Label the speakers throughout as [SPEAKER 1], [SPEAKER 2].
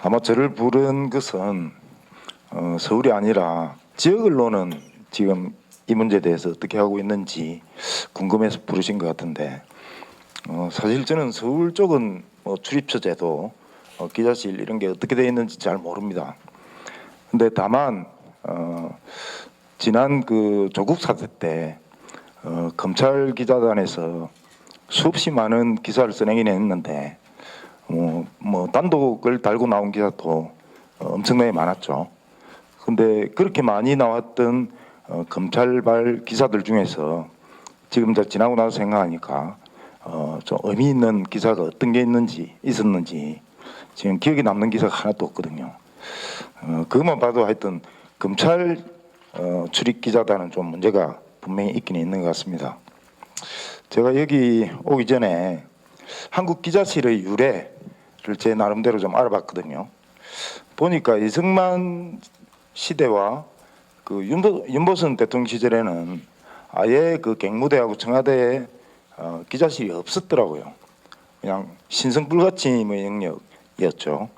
[SPEAKER 1] 아마 저를 부른 것은 어, 서울이 아니라 지역 언론은 지금 이 문제에 대해서 어떻게 하고 있는지 궁금해서 부르신 것 같은데 어, 사실 저는 서울 쪽은 뭐 출입처 제도, 어, 기자실 이런 게 어떻게 되어 있는지 잘 모릅니다. 근데 다만 어, 지난 그 조국 사태 때 어, 검찰 기자단에서 수없이 많은 기사를 써내긴 했는데 뭐, 뭐 단독을 달고 나온 기사도 어, 엄청나게 많았죠. 근데 그렇게 많이 나왔던 어, 검찰발 기사들 중에서 지금 저 지나고 나서 생각하니까 어, 좀 의미 있는 기사가 어떤 게 있는지 있었는지 지금 기억에 남는 기사가 하나도 없거든요. 어, 그것만 봐도 하여튼 검찰 어, 출입 기자단은 좀 문제가 분명히 있긴 있는 것 같습니다. 제가 여기 오기 전에 한국 기자실의 유래를 제 나름대로 좀 알아봤거든요. 보니까 이승만 시대와 그 윤보, 윤보선 대통령 시절에는 아예 그 갱무대하고 청와대에 어, 기자실이 없었더라고요. 그냥 신성불가침의 영역이었죠.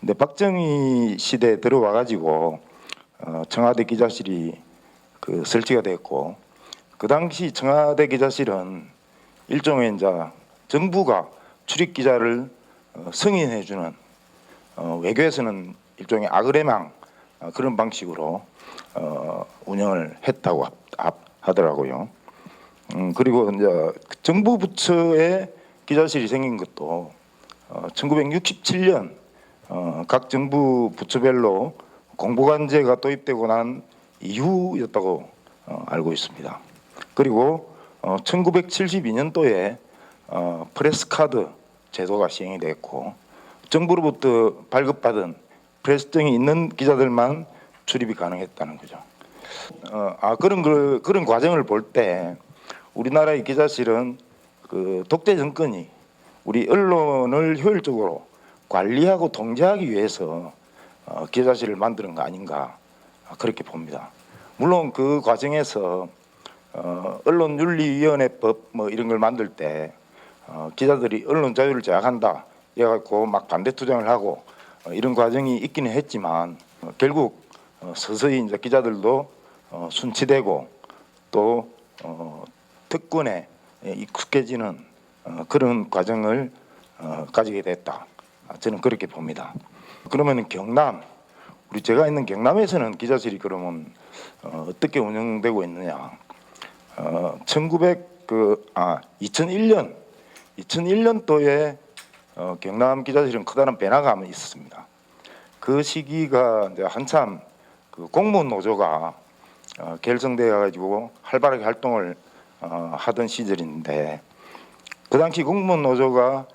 [SPEAKER 1] 근데 박정희 시대에 들어와 가지고 어, 청와대 기자실이 그 설치가 됐고 그 당시 청와대 기자실은 일종의 이제 정부가 출입 기자를 어, 승인해 주는 어, 외교에서는 일종의 아그레망 어, 그런 방식으로 어, 운영을 했다고 하더라고요. 음, 그리고 이제 정부 부처에 기자실이 생긴 것도 어, 1967년 어, 각 정부 부처별로 공보관제가 도입되고 난 이후였다고 어, 알고 있습니다. 그리고 어, 1972년도에 어, 프레스카드 제도가 시행이 됐고 정부로부터 발급받은 프레스증이 있는 기자들만 출입이 가능했다는 거죠. 어, 아 그런 걸 그런 과정을 볼 때 우리나라의 기자실은 그 독재 정권이 우리 언론을 효율적으로 관리하고 통제하기 위해서 어, 기자실을 만드는 거 아닌가 아, 그렇게 봅니다. 물론 그 과정에서 어, 언론윤리위원회법 뭐 이런 걸 만들 때 어, 기자들이 언론 자유를 제약한다 이래갖고 막 반대 투쟁을 하고 어, 이런 과정이 있기는 했지만 어, 결국 어, 서서히 이제 기자들도 어, 순치되고 또 어, 특권에 예, 익숙해지는 어, 그런 과정을 어, 가지게 됐다. 아, 저는 그렇게 봅니다. 그러면 경남 우리 제가 있는 경남에서는 기자실이 그러면 어, 어떻게 운영되고 있느냐? 어, 1900 그 아 2001년 2001년도에 어, 경남 기자실은 커다란 한번 있었습니다. 그 시기가 이제 한참 그 공무원 노조가 어, 결성되어 가지고 활발하게 활동을 어, 하던 시절인데 그 당시 공무원 노조가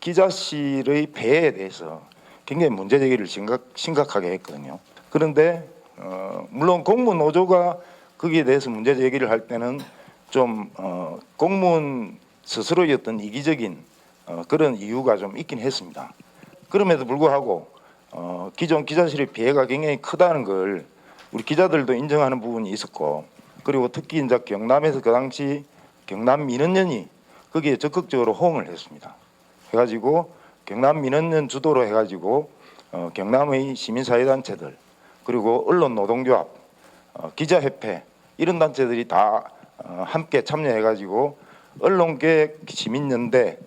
[SPEAKER 1] 기자실의 폐해에 대해서 굉장히 문제 제기를 심각, 심각하게 했거든요. 그런데 어, 물론 공무원 노조가 거기에 대해서 문제 제기를 할 때는 좀 어, 공무원 스스로의 어떤 이기적인 어, 그런 이유가 좀 있긴 했습니다. 그럼에도 불구하고 어, 기존 기자실의 피해가 굉장히 크다는 걸 우리 기자들도 인정하는 부분이 있었고 그리고 특히 이제 경남에서 그 당시 경남 민원연이 거기에 적극적으로 호응을 했습니다. 해가지고 경남 민원연 주도로 해가지고 어, 경남의 시민사회단체들 그리고 언론 노동조합, 어, 기자협회 이런 단체들이 다 어, 함께 참여해가지고 언론계 시민연대,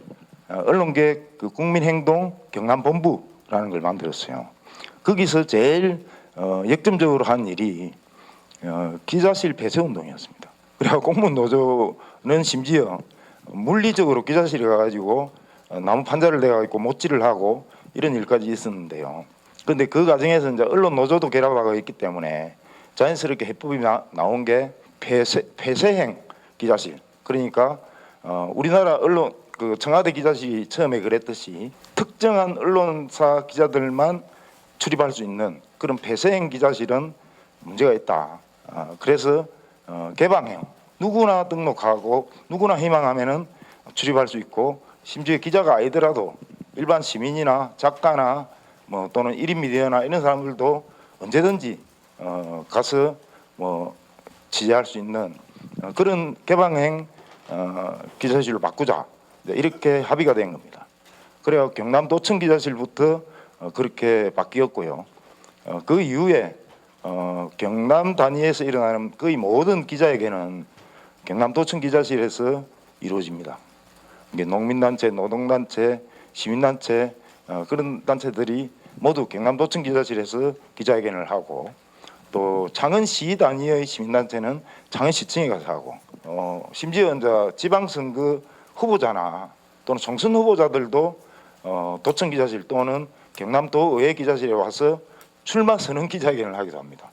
[SPEAKER 1] 어, 언론계 그 국민행동 경남본부라는 걸 만들었어요. 거기서 제일 어, 역점적으로 한 일이 어, 기자실 폐쇄 운동이었습니다. 그래가 공무원 노조는 심지어 물리적으로 기자실에 가가지고 어, 나무 판자를 대가지고 못질을 하고 이런 일까지 있었는데요. 그런데 그 과정에서 이제 언론 노조도 결합하고 있기 때문에 자연스럽게 해법이 나, 나온 게 폐쇄, 폐쇄행 기자실. 그러니까 어, 우리나라 언론 그 청와대 기자실이 처음에 그랬듯이 특정한 언론사 기자들만 출입할 수 있는 그런 폐쇄행 기자실은 문제가 있다. 어, 그래서 어, 개방형 누구나 등록하고 누구나 희망하면은 출입할 수 있고 심지어 기자가 아니더라도 일반 시민이나 작가나 뭐 또는 1인 미디어나 이런 사람들도 언제든지 어, 가서 뭐 취재할 수 있는 어, 그런 개방형 어, 기자실로 바꾸자 네, 이렇게 합의가 된 겁니다. 그래요 경남도청 기자실부터 어, 그렇게 바뀌었고요. 어, 그 이후에 어, 경남 단위에서 일어나는 거의 모든 기자에게는 경남도청 기자실에서 이루어집니다. 이게 농민단체, 노동단체, 시민단체 어, 그런 단체들이 모두 경남도청 기자실에서 기자회견을 하고 또 창원시 단위의 시민단체는 창원시청에 가서 하고 어, 심지어 이제 지방선거 후보자나 또는 총선 후보자들도 어, 도청 기자실 또는 경남도 의회 기자실에 와서 출마 선언 기자회견을 하기도 합니다.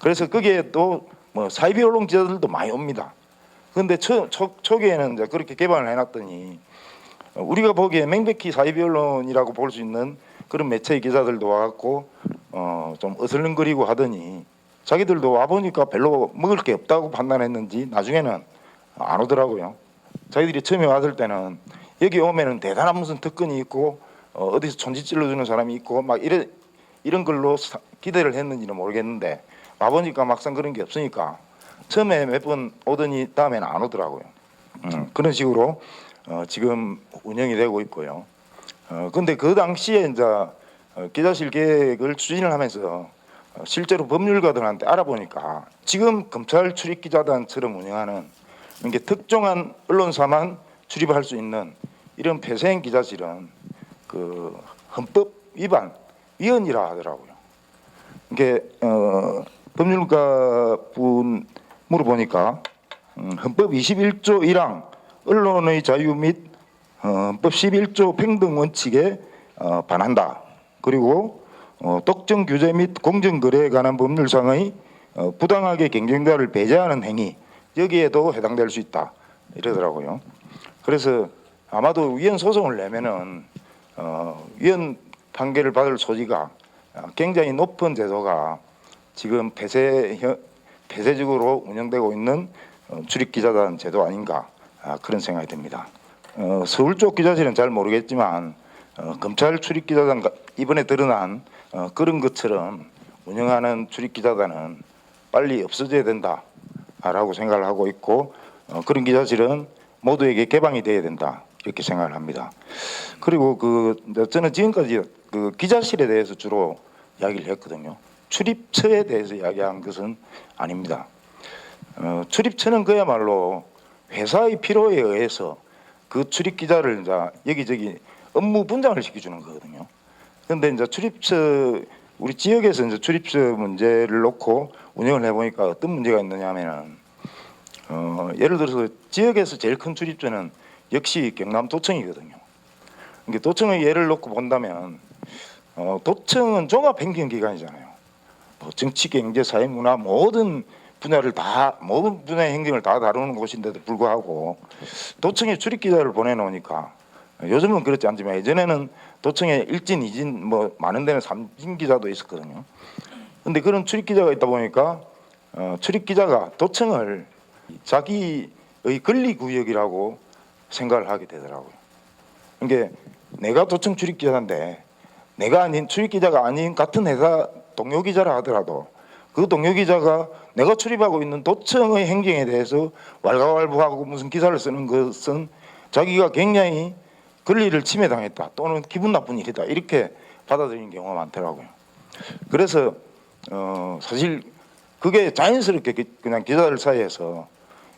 [SPEAKER 1] 그래서 거기에 또뭐 사이비 언론 기자들도 많이 옵니다. 그런데 초, 초, 초기에는 이제 그렇게 개방을 해놨더니 어, 우리가 보기에 맹백히 사이비 언론이라고 볼 수 있는 그런 매체 기자들도 와갖고 어, 좀 어슬렁거리고 하더니 자기들도 와 보니까 별로 먹을 게 없다고 판단했는지 나중에는 안 오더라고요. 자기들이 처음에 왔을 때는 여기 오면은 대단한 무슨 특권이 있고 어, 어디서 촌지 찔러주는 사람이 있고 막 이래 이런 걸로 사- 기대를 했는지는 모르겠는데 와 보니까 막상 그런 게 없으니까 처음에 몇 번 오더니 다음에는 안 오더라고요. 음, 그런 식으로 어, 지금 운영이 되고 있고요. 어, 근데 그 당시에 이제 어, 기자실 계획을 추진을 하면서 어, 실제로 법률가들한테 알아보니까 지금 검찰 출입 기자단처럼 운영하는 이게 특정한 언론사만 출입할 수 있는 이런 폐쇄형 기자실은 그 헌법 위반 위헌이라 하더라고요. 이게 어, 법률가 분 물어보니까 음, 헌법 21조 1항 언론의 자유 및 어, 헌법 11조 평등 원칙에 어, 반한다. 그리고 어, 독점 규제 및 공정 거래에 관한 법률상의 어, 부당하게 경쟁자를 배제하는 행위 여기에도 해당될 수 있다 이러더라고요. 그래서 아마도 위헌 소송을 내면은 어, 위헌 판결을 받을 소지가 어, 굉장히 높은 제도가 지금 폐쇄 혀- 폐쇄적으로 운영되고 있는 어, 출입 기자단 제도 아닌가 아, 그런 생각이 듭니다. 어, 서울 쪽 기자실은 잘 모르겠지만 어, 검찰 출입 기자단 가- 이번에 드러난 어, 그런 것처럼 운영하는 출입 기자단은 빨리 없어져야 된다라고 생각을 하고 있고 어, 그런 기자실은 모두에게 개방이 돼야 된다 이렇게 생각을 합니다. 그리고 그 저는 지금까지 그 기자실에 대해서 주로 이야기를 했거든요. 출입처에 대해서 이야기한 것은 아닙니다. 어, 출입처는 그야말로 회사의 필요에 의해서 그 출입 기자를 이제 여기저기 업무 분장을 시켜주는 거거든요. 그런데 이제 출입처 우리 지역에서 이제 출입처 문제를 놓고 운영을 해보니까 어떤 문제가 있느냐면은 어, 예를 들어서 지역에서 제일 큰 출입처는 역시 경남 도청이거든요. 이게 도청의 예를 놓고 본다면 어, 도청은 종합 행정 기관이잖아요. 뭐 정치, 경제, 사회, 문화 모든 분야를 다 모든 분야의 행정을 다 다루는 곳인데도 불구하고 도청에 출입 기자를 보내놓으니까 요즘은 그렇지 않지만 예전에는 도청에 일진, 이진 뭐 많은 데는 삼진 기자도 있었거든요. 근데 그런 출입 기자가 있다 보니까 어, 출입 기자가 도청을 자기의 권리 구역이라고 생각을 하게 되더라고요. 이게 내가 도청 출입 기자인데 내가 아닌 출입 기자가 아닌 같은 회사 동료 기자라 하더라도 그 동료 기자가 내가 출입하고 있는 도청의 행정에 대해서 왈가왈부하고 무슨 기사를 쓰는 것은 자기가 굉장히 권리를 침해당했다 또는 기분 나쁜 일이다 이렇게 받아들이는 경우가 많더라고요. 그래서 어 사실 그게 자연스럽게 기- 그냥 기자들 사이에서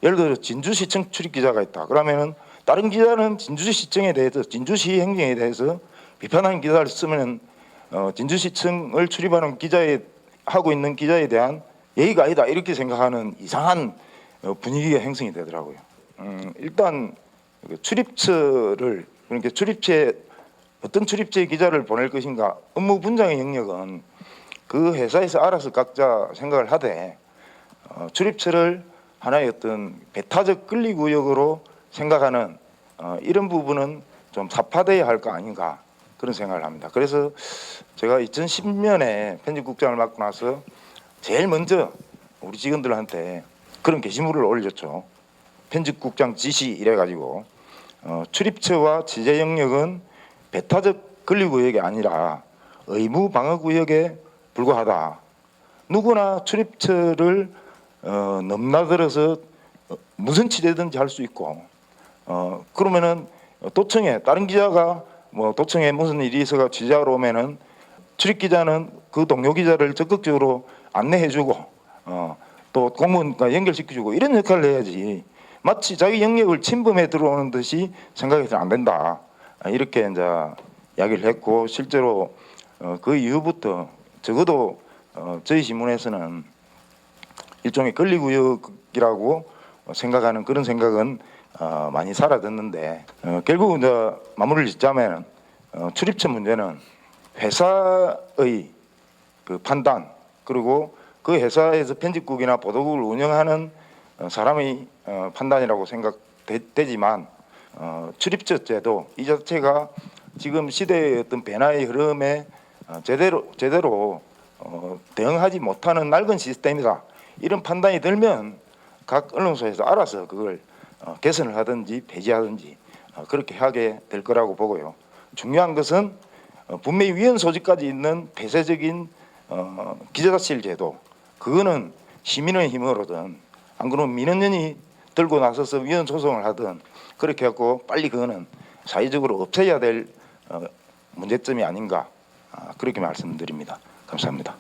[SPEAKER 1] 예를 들어 진주시청 출입 기자가 있다 그러면은 다른 기자는 진주시청에 대해서 진주시 행정에 대해서 비판하는 기사를 쓰면 어, 진주시청을 출입하는 기자에 하고 있는 기자에 대한 예의가 아니다 이렇게 생각하는 이상한 어, 분위기가 형성이 되더라고요. 음, 일단 그 출입처를 그러니까 출입처에 어떤 출입처에 기자를 보낼 것인가 업무 분장의 영역은 그 회사에서 알아서 각자 생각을 하되 어, 출입처를 하나의 어떤 배타적 권리구역으로 생각하는 어, 이런 부분은 좀 사파돼야 할 거 아닌가 그런 생각을 합니다. 그래서 제가 2010년에 편집국장을 맡고 나서 제일 먼저 우리 직원들한테 그런 게시물을 올렸죠. 편집국장 지시 이래가지고 어, 출입처와 지재 영역은 배타적 권리구역이 아니라 의무 방어구역에 불과하다. 누구나 출입처를 어, 넘나들어서 어, 무슨 취재든지 할 수 있고 어, 그러면은 도청에 다른 기자가 뭐 도청에 무슨 일이 있어가 취재하러 오면은 출입 기자는 그 동료 기자를 적극적으로 안내해주고 어, 또 공무원과 연결시켜주고 이런 역할을 해야지 마치 자기 영역을 침범해 들어오는 듯이 생각해서는 안 된다. 아, 이렇게 이제 이야기를 했고 실제로 어, 그 이후부터 적어도 어, 저희 신문에서는 일종의 권리구역이라고 생각하는 그런 생각은 어, 많이 사라졌는데 어, 결국 이제 마무리를 짓자면 어, 출입처 문제는 회사의 그 판단 그리고 그 회사에서 편집국이나 보도국을 운영하는 어, 사람의 어, 판단이라고 생각되지만 어, 출입처 제도 이 자체가 지금 시대의 어떤 변화의 흐름에 어, 제대로 제대로 어, 대응하지 못하는 낡은 시스템이다 이런 판단이 들면 각 언론사에서 알아서 그걸 어, 개선을 하든지 폐지하든지 어, 그렇게 하게 될 거라고 보고요. 중요한 것은 어, 분명히 위헌 소지까지 있는 폐쇄적인 어, 기자사실 제도 그거는 시민의 힘으로든 안 그러면 민원연이 들고 나서서 위헌 소송을 하든 그렇게 해갖고 빨리 그거는 사회적으로 없애야 될 어, 문제점이 아닌가 아, 그렇게 말씀드립니다. 감사합니다.